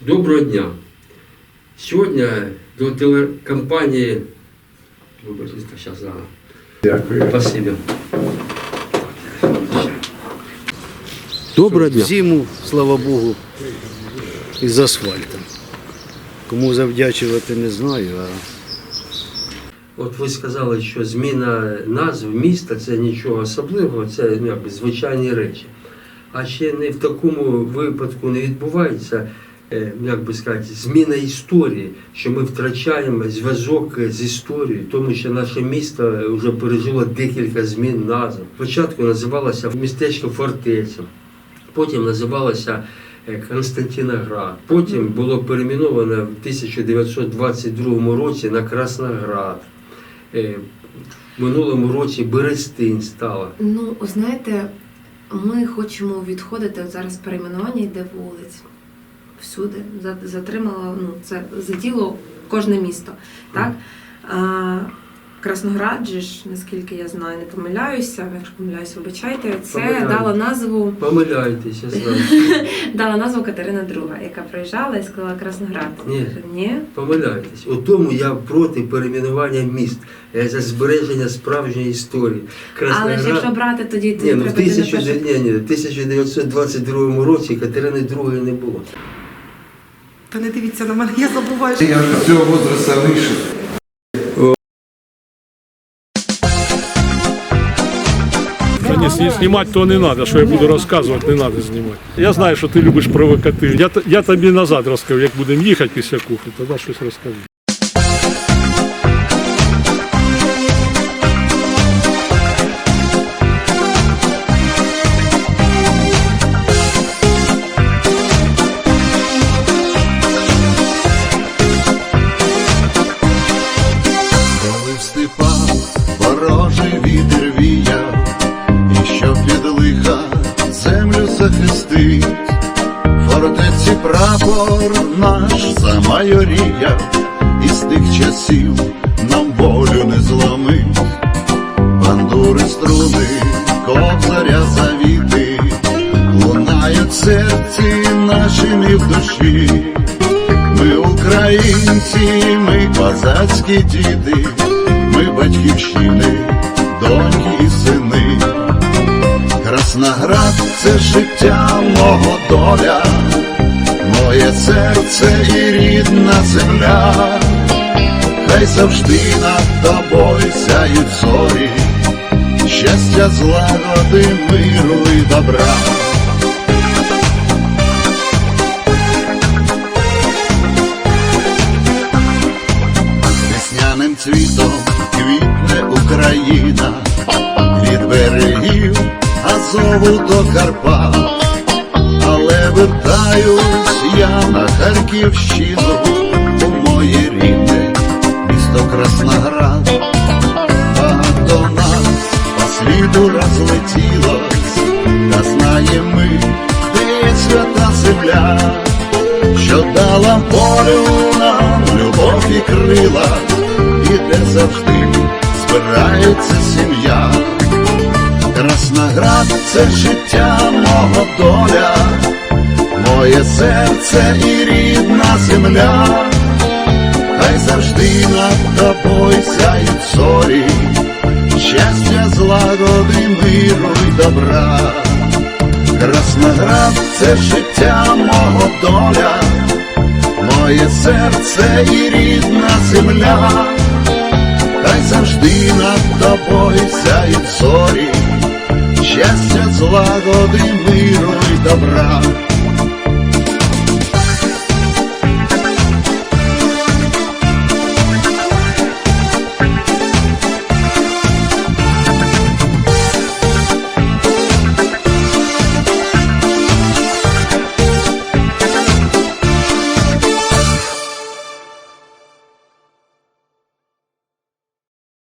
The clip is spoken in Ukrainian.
Доброго дня! Сьогодні до телекомпанії зараз зараз. Дякую. Спасибо. Доброго дня. Зиму, слава Богу, із асфальтом. Кому завдячувати не знаю, а От ви сказали, що зміна назв міста це нічого особливого, це ну, якби, звичайні речі. А ще не в такому випадку не відбувається, е, як би сказати, зміна історії, що ми втрачаємо зв'язок з історією, тому що наше місто вже пережило декілька змін назв. Спочатку називалося містечко Фортеця, потім називалося е, Константиноград, потім було перейменовано в 1922 році на Красноград. Е, В минулому році Берестинь стала. Ну, знаєте, ми хочемо відходити. От зараз перейменування йде вулиць. Всюди За- затримало, ну, це заділо кожне місто. Так? А, Красноград же ж, наскільки я знаю, не помиляюся, якщо помиляюся, вибачайте, це Помиляюсь. дала назву, Помиляйтеся, знаю. дала назву Катерина II, яка приїжджала і сказала Красноград. Ні. Ні? Помиляєтесь. У тому я проти перейменування міст, я за збереження справжньої історії. Але ж якщо брати тоді, то Ні, ну в треба 1000 перше- ні, ні, в 1922 році Катерини II не було. Та не дивіться на мене, я забуваю. Я вже цього возраста вийшов. Снимать то не надо, що я буду розказувати, не треба знімати. Я знаю, що ти любиш провокатив. Я, я тобі назад розкажу, як будемо їхати після кухні, тоді щось розкажу. Захистить, фортеці прапор наш замайоріяв, і з тих часів нам волю не зломить, бандури струни, кобзаря завіти, лунають серці нашим і в душі. Ми українці, ми козацькі діти, ми батьківщини. Красноград це життя мого доля, моє серце і рідна земля, хай завжди над тобою сяють зорі, щастя, злагоди, миру і добра. Весняним цвітом квітне Україна, від берегів Азову до Карпат, але вертаюсь я на Харківщину, у моє рідне місто Красноград, а до нас по світу розлетілось, та знаємо ми, де є свята земля що дала волю нам любов і крила, і де завжди збирається сім'я. Красноград це життя мого доля, моє серце і рідна земля, хай завжди над тобою сяють зорі, щастя, злагоди, миру й добра. Красноград це життя мого доля, моє серце і рідна земля, хай завжди над тобою сяють зорі, злагоди, миру й добра.